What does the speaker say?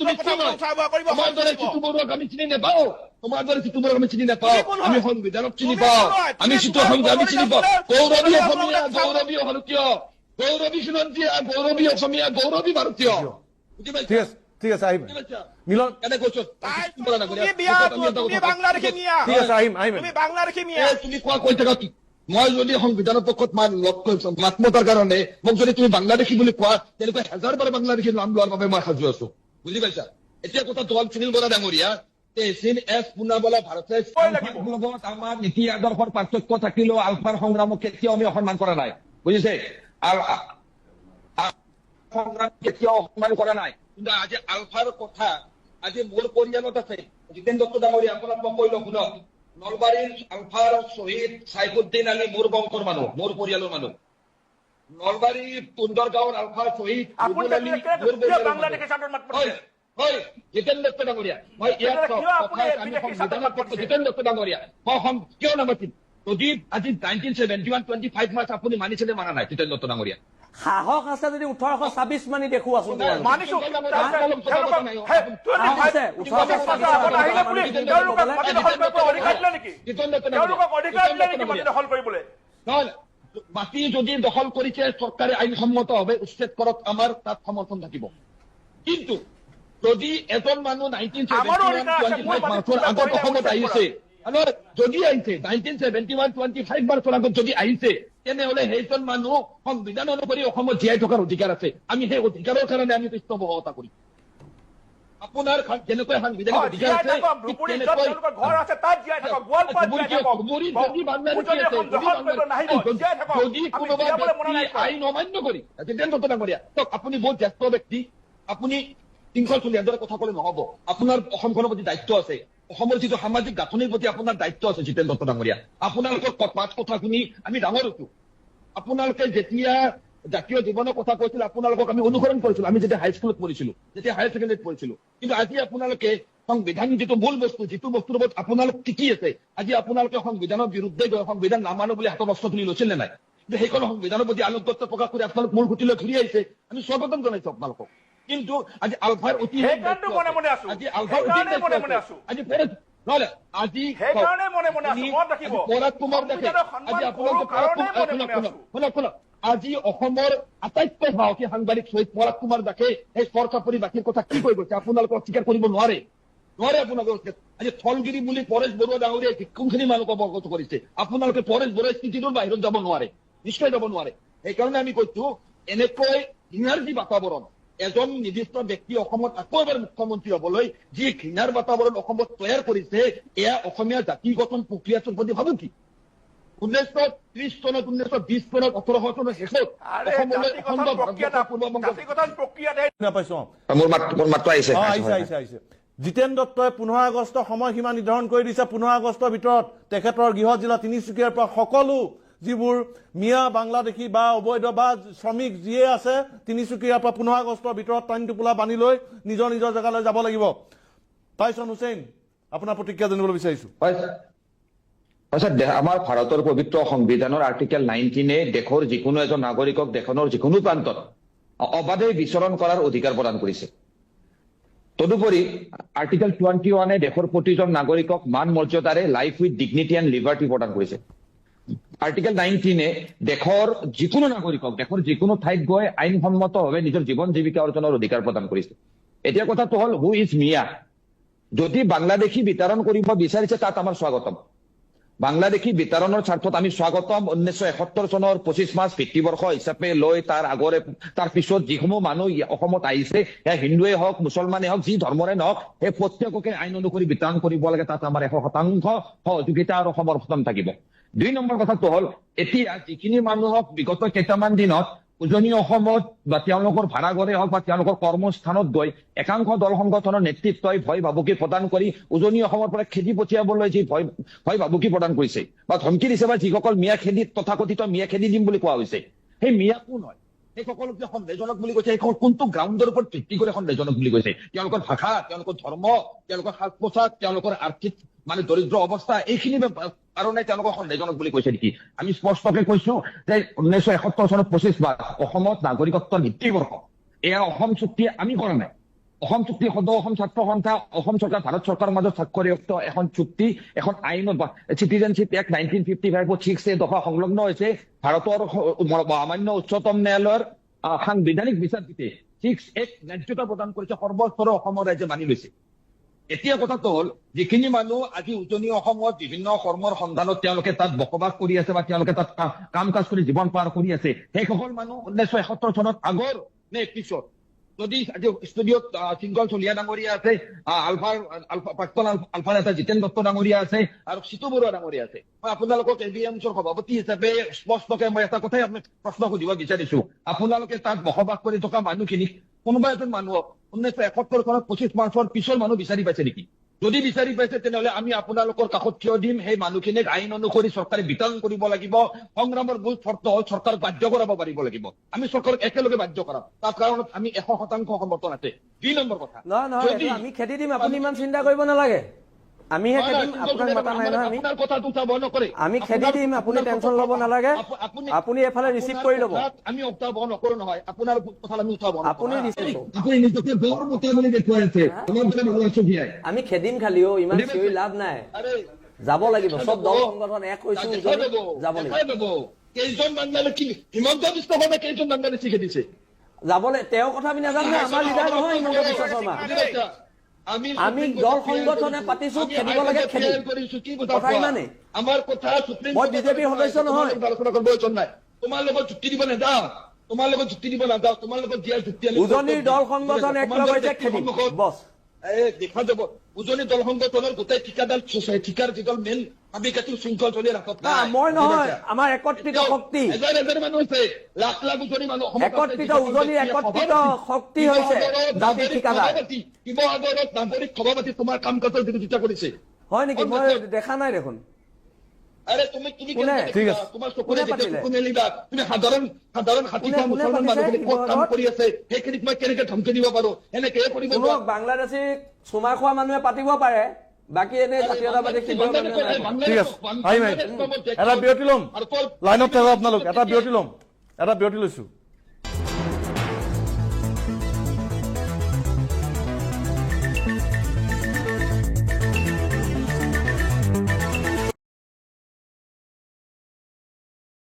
তোমাৰ দৰে চিটু বৰুৱাক আমি চিনি নাপাওঁ তোমাৰ দৰে চিটু বৰুৱাক আমি চিনি নাপাওঁ তুমি কোন হয়? আমি সংবিধানক চিনি তুমি পাওঁ। কোন হয়? আমি তুমি চিটু তোমাৰ সংঘ আমি চিনি পাওঁ। গৌৰৱী গৌৰৱী অসমীয়া, অসমীয়া গৌৰৱী গৌৰৱী ভাৰতীয় গৌৰৱী খিলঞ্জীয়া গৌৰৱী অসমীয়া গৌৰৱী ভাৰতীয় বুজি পাইছা? ঠিক আছে ঠিক আছে আহিম বুজি পাইছা? মিলন কেনে কৈছো তাই চিটু বৰুৱা নাগৰিক। তুমি বিয়া আমি এটা তুমি কথা কওঁ। বাংলাদেশী মিয়া ঠিক আছে আহিম আহিম। তুমি বাংলাদেশী মিয়া এ, তুমি কোৱা কৈ থাকা কি? মই যদি সংবিধানৰ পক্ষত মান লগ কৰিছো মাত মতাৰ কাৰণে মোক যদি তুমি বাংলাদেশী বুলি কোৱা তেনেকুৱা হাজাৰ বাৰ বাংলাদেশী নাম লোৱাৰ বাবে মই সাজু আছো। বুজি পাইছা? এতিয়া কথা দল সুনীল বৰা ডাঙৰীয়া আমাৰ নীতি আদৰ্শৰ পাৰ্থক্য থাকিলেও আলফাৰ সংগ্ৰামক কেতিয়াও আমি অসন্মান কৰা নাই। বুজিছে? সংগ্ৰাম কেতিয়াও অসন্মান কৰা নাই। কিন্তু আজি আলফাৰ কথা আজি মোৰ পৰিয়ালত আছে। জিতেন দত্ত ডাঙৰীয়া আপোনাক মই কৈ লওঁ শুনক। নলবাৰীৰ আলফাৰ শ্বহীদ চাইফুদ্দিন আলী মোৰ বংশৰ মানুহ মোৰ পৰিয়ালৰ মানুহ নলবাৰী সুন্দৰগাঁৱৰ আলফাৰ শ্বহীদ আপুনি বুবুল আলী কেনেকে- মোৰ কিয় পৰিয়ালৰ বাংলাদেশী মানুহ। চাদৰ মাত হয় মাতিছে? হয় জিতেন দত্ত ডাঙৰীয়া মই ইয়াত কথা আমি? জিতেন দত্ত ডাঙৰীয়া মই কিয় নামাতিম যদি আজি nineteen seventy one twenty five March আপুনি মানিছিলে মানা নাই জিতেন দত্ত ডাঙৰীয়া সাহস আছে যদি ওঠৰশ ছাব্বিছ মানি দেখুৱাচোন তোমালোকে। মানিছো। তেওঁলোকক- হে, 25 সাহস আছে, ওঠৰশ পঞ্চাছ ছাব্বিছ বছৰ আগত আহিলে বুলি মানি তেওঁলোকক দেখুৱাবলৈ। মাটি যদি দখল কৰিছে চৰকাৰে আইনসন্মতভাৱে উচ্ছেদ কৰক আমাৰ তাত সমৰ্থন থাকিব। কিন্তু যদি এজন মানুহ নাইনটিন আমাৰো অধিকাৰ আছে, মোৰ মাটিত মাৰ্চৰ আগত অসমত আহিছে নহয়, যদি আহিছে nineteen seventy one twenty five মাৰ্চৰ আগত যদি আহিছে তেনেহলে সেইজন মানুহ সংবিধান অনুসৰি অসমত জীয়াই থকাৰ অধিকাৰ আছে। আমি সেই অধিকাৰৰ কাৰণে আমি পৃষ্ঠপোষকতা কৰিম। আপোনাৰ যেনেকৈ সাংবিধানিক অধিকাৰ আছে যদি কোনোবা। আইন অমান্য কৰি ডাঙৰীয়া চাওক আপুনি বহুত জ্যেষ্ঠ ব্যক্তি। আপুনি শৃংখল চলীয়া দৰে কথা ক'লে নহব। আপোনাৰ অসমখনৰ প্ৰতি দায়িত্ব আছে। অসমৰ যিটো সামাজিক গাঁথনিৰ প্ৰতি আপোনাৰ দায়িত্ব আছে জিতেন দত্ত ডাঙৰীয়া আপোনালোকৰ মাত কথা শুনি আমি ডাঙৰ হৈছো। আপোনালোকে যেতিয়া জাতীয় জীৱনৰ কথা কৈছিল আপোনালোকক আমি অনুসৰণ কৰিছিলো। আমি যেতিয়া হাইস্কুলত পঢ়িছিলো যেতিয়া হায়াৰ ছেকেণ্ডেৰীত পঢ়িছিলো। কিন্তু আজি আপোনালোকে সংবিধান যিটো মূল বস্তু যিটো বস্তুৰ ওপৰত আপোনালোক টিকি আছে আজি আপোনালোকে সংবিধানৰ বিৰুদ্ধে গৈ সংবিধান নামানো বুলি হাতত অস্ত্ৰ তুলি লৈছিল নে নাই? সেইখন সংবিধানৰ প্ৰতি আনুগত্য প্ৰকাশ কৰি আপোনালোক মূল খুঁটিলৈ ঘূৰি আহিছে। আমি স্বাগতম জনাইছো আপোনালোকক। কিন্তু আজি আলফাৰ অতি মনে মনে আছো। আজি আলফাৰ অতি মনে মনে আছো। আজি নহলে আজি সেইকাৰণে মনে মনে আছো। মনত ৰাখিব। পৰাগ কুমাৰ দাসে সংবিধানক সন্মান আজি কৰোঁ আপোনালোকে পৰাগ কাৰণে কুমাৰ- মনে মনে শুনক, আছো। শুনক, শুনক। আজি অসমৰ আটাইতকৈ সাহসী সাংবাদিক শ্বহীদ পৰাগ কুমাৰ দাসে সেই চৰ চাপৰি বাকীৰ কথা কি কৈ গৈছে আপোনালোকে অস্বীকাৰ কৰিব নোৱাৰে নোৱাৰে আপোনালোকে আজি থলগিৰি বুলি পৰেশ বৰুৱা ডাঙৰীয়াই কোনখিনি মানুহক অৱগত কৰিছে আপোনালোকে পৰেশ বৰুৱাই স্থিতিটোৰ বাহিৰত যাব নোৱাৰে নিশ্চয় যাব নোৱাৰে সেইকাৰণে আমি কৈছো এনেকৈ যি বাতাবৰণ এজন নিৰ্দিষ্ট ব্যক্তি অসমত আকৌ এবাৰ মুখ্যমন্ত্ৰী হবলৈ যি ঘৃণাৰ বাতাবৰণ অসমত তৈয়াৰ কৰিছে এয়া অসমীয়া জাতি গঠন প্ৰক্ৰিয়াটোৰ প্ৰতি ভাবুকি উনৈছশ ত্ৰিশ চনত উনৈছশ বিশ চনত ওঠৰশ চনৰ শেষত জিতেন দত্তই পোন্ধৰ আগষ্ট সময়সীমা নিৰ্ধাৰণ কৰি দিছে পোন্ধৰ আগষ্টৰ ভিতৰত। তেখেতৰ গৃহ জিলা তিনিচুকীয়াৰ পৰা সকলো যিবোৰ মিয়া বাংলাদেশী বা অবৈধ বা শ্ৰমিক যিয়ে আছে তিনিচুকীয়াৰ পৰা পোন্ধৰ আগষ্টৰ ভিতৰত টাইম টোপোলা বান্ধি লৈ নিজৰ নিজৰ জেগালৈ যাব লাগিব। টাইছন হুছেইন আপোনাৰ প্ৰতিক্ৰিয়া জানিবলৈ বিচাৰিছো। আমাৰ ভাৰতৰ পবিত্ৰ সংবিধানৰ আৰ্টিকেল নাইনটিনে দেশৰ যিকোনো এজন নাগৰিকক দেশখনৰ যিকোনো প্ৰান্তত অবাধে বিচৰণ কৰাৰ অধিকাৰ প্ৰদান কৰিছে। তদুপৰি আৰ্টিকেল টুৱেণ্টি ওৱানে দেশৰ প্ৰতিজন নাগৰিকক মান মৰ্যাদাৰে life with dignity and liberty প্ৰদান কৰিছে। আৰ্টিকেল নাইনটিনে দেশৰ যিকোনো নাগৰিকক দেশৰ যিকোনো ঠাইত গৈ আইনসন্মতভাৱে নিজৰ জীৱন জীৱিকা অৰ্জনৰ অধিকাৰ প্ৰদান কৰিছে। এতিয়া কথাটো হ'ল হু ইজ মিয়া যদি বাংলাদেশী বিতৰণ কৰিব বিচাৰিছে তাত আমাৰ স্বাগতম। বাংলাদেশী বিতৰণৰ স্বাৰ্থত আমি স্বাগতম। ঊনৈছশ এসত্তৰ চনৰ পঁচিছ মাৰ্চ ভিত্তিবৰ্ষ হিচাপে লৈ তাৰ আগৰে তাৰ পিছত যিসমূহ মানুহ অসমত আহিছে সেয়া হিন্দুৱে হওক মুছলমানে হওক যি ধৰ্মৰে নহওক সেই প্ৰত্যেককে আইন অনুসৰি বিতৰণ কৰিব লাগে। তাত আমাৰ এশ শতাংশ সহযোগিতা আৰু সমৰ্থন থাকিব। দুই নম্বৰ কথাটো হ'ল এতিয়া যিখিনি মানুহক বিগত কেইটামান দিনত উজনি অসমত বা তেওঁলোকৰ ভাড়াঘৰে হওক বা তেওঁলোকৰ কৰ্মস্থানত গৈ একাংশ দল সংগঠনৰ নেতৃত্বই ভয় ভাবুকি প্ৰদান কৰি উজনি অসমৰ পৰা খেদি পঠিয়াবলৈ যি ভয় ভয় ভাবুকি প্ৰদান কৰিছে বা ধমকি দিছে বা যিসকল মিয়া খেদি তথাকথিত মিয়া খেদি দিম বুলি কোৱা হৈছে সেই মিয়া কোন হয় সেইসকলক যে সন্দেহজনক বুলি কৈছে সেইসকল কোনটো গ্ৰাউণ্ডৰ ওপৰত ভিত্তি কৰি সন্দেহজনক বুলি কৈছে তেওঁলোকৰ ভাষা তেওঁলোকৰ ধৰ্ম তেওঁলোকৰ সাজ পোছাক তেওঁলোকৰ আৰ্থিক মানে দৰিদ্ৰ অৱস্থা এইখিনি কাৰণে তেওঁলোকক সন্দেহজনক বুলি কৈছে নেকি? আমি স্পষ্টকে কৈছো যে ঊনৈছশ এসত্তৰ চনত পঁচিছ মাৰ্চ অসমত নাগৰিকত্ব নীতি বৰ্ষ এয়া অসম চুক্তি আমি কৰা নাই। অসম চুক্তি সদৌ অসম ছাত্ৰ সন্থা, অসম চৰকাৰ, ভাৰত চৰকাৰৰ মাজত স্বাক্ষৰযুক্ত এখন চুক্তি, এখন আইনত চিটিজেনশ্বিপ এক্ট নাইনটিন ফিফটি ফাইভত ছিক্স এ দফা সংলগ্ন হৈছে। ভাৰতৰ সামান্য উচ্চতম ন্যায়ালয়ৰ সাংবিধানিক বিচাৰপীঠে ছিক্স এক ন্যায্যতা প্ৰদান কৰিছে। সৰ্বস্তৰৰ অসমৰ ৰাইজে মানি লৈছে। এতিয়া কথাটো হ'ল যিখিনি মানুহ আজি উজনি অসমত বিভিন্ন কৰ্মৰ সন্ধানত তেওঁলোকে তাত বসবাস কৰি আছে বা তেওঁলোকে তাত কাম কাজ কৰি জীৱন পাৰ কৰি আছে সেইসকল মানুহ ঊনৈছশ এসত্তৰ চনত আগৰ নে পিছত? যদি আজি ষ্টুডিঅ'ত চিংকল চলিয়া ডাঙৰীয়া আছে আলফাৰ আলফা প্ৰাক্তন আলফা- এটা জিতেন দত্ত ডাঙৰীয়া আছে আৰু চিতু বৰুৱা ডাঙৰীয়া আছে। মই আপোনালোকক এ বি এমছৰ সভাপতি হিচাপে স্পষ্টকে মই এটা কথাই আপোনাক প্ৰশ্ন সুধিব বিচাৰিছো। আপোনালোকে তাত বসবাস কৰি থকা মানুহখিনিক কোনোবা এজন মানুহক ঊনৈছশ এসত্তৰ চনত পঁচিছ মাৰ্চৰ পিছৰ মানুহ বিচাৰি পাইছে নেকি? যদি বিচাৰি পাইছে তেনেহলে আমি আপোনালোকৰ কাষত থিয় দিম। সেই মানুহখিনিক আইন অনুসৰি চৰকাৰে বিতৰণ কৰিব লাগিব। সংগ্ৰামৰ মূল চৰ্ত হ'ল চৰকাৰ বাধ্য কৰাব পাৰিব লাগিব। আমি চৰকাৰক একেলগে বাধ্য কৰাম। তাৰ কাৰণত আমি এশ শতাংশ সমৰ্থন আছে। দুই নম্বৰ কথা। আমি খেদি দিম। আপুনি ইমান চিন্তা কৰিব নালাগে। নহয়, খেদিম আপোনাক মাতা নাই নহয় আমি আপোনাৰ কথাটো উঠাব নকৰে আমি খেদি দিম, আপুনি টেনচন ল'ব নালাগে। আপুনি এফালে ৰিচিভ কৰি ল'ব। আমি উঠাব নকৰো নহয় আপোনাৰ কথা আমি উঠাব। আপুনি ৰিচিভ আপুনি নিজকে বৰ মোটা বুলি দেখুৱাই আছে। আমাৰ দৰে মানুহ আছো ভিয়াই আমি খেদিম খালি অ ইমান চিঞৰি লাভ নাই। যাব লাগিব চব দল সংগঠন এক হৈছো যাব লাগিব। কেইজন বাংলাদেশ কি হিমন্ত বিশ্ব শৰ্মা কেইজন বাংলাদেশী খেদিছে? যাবলৈ তেওঁৰ কথা আমি নাজানো আমাৰ লিডাৰ নহয় হিমন্ত বিশ্ব শৰ্মা? আমি দল সংগঠনে পাতিছো, খেলিব লাগে কৰিছো, কি কথা ইমানে? আমাৰ কথা সুপ্ৰিম মই বিজেপিৰ সদস্য নহয়। আলোচনা কৰিব প্ৰয়োজন নাই। তোমাৰ লগত যুক্তি দিব নাযাওঁ। তোমাৰ লগত যুক্তি দিব নাযাওঁ। তোমাৰ লগত দিয়া যুক্তি উজনিৰ দল সংগঠন একলগ হৈছে সন্মুখত বছ। দেখা যাব। উজনি দল সংগঠনৰ গোটেই ঠিকাদাৰ ঠিকাৰ যিদল মেইন হাবি কাটি শৃংখল চলি ৰাখত না, নাই। মই বুজি নহয় পাইছা? আমাৰ একত্ৰিত শক্তি এজন এজন মানুহ আছে লাখ লাখ উজনি মানুহ অসমত আছে, একত্ৰিত যিসকল উজনিৰ ব্যক্তিয়ে একত্ৰিত সভাপতি, শক্তি হৈছে শিৱসাগৰত জাতিৰ নাগৰিক ঠিকাদাৰ। সভাপতি, শিৱসাগৰত নাগৰিক সভাপতি তোমাৰ কাম কাজৰ বিৰোধিতা কৰিছে হয় নেকি মই দেখা নাই দেখোন আৰে তুমি তুমি কোনে? কেনেকে ঠিক দেখিবা? আছে। তোমাৰ চকুৰে কোনে যেতিয়া পাতিলে? চকু মেলিবা তুমি সাধাৰণ সাধাৰণ ষাঠিটা কোনে- কোনে মুছলমান পাতিছে মানুহখিনি ক'ত কাম শিৱসাগৰত? কৰি আছে সেইখিনিক মই কেনেকে ধমকি দিব পাৰো এনেকে কৰিব কোনো যোৱা। বাংলাদেশী চুমা খোৱা মানুহে পাতিব পাৰে বাকী এনে জাতীয়তাবাদী পতা। ঠিক আছে। ভাই ভাই এটা বিৰতি ল'ম। লাইনত থাকক আপোনালোক এটা বিৰতি ল'ম। এটা বিৰতি লৈছো।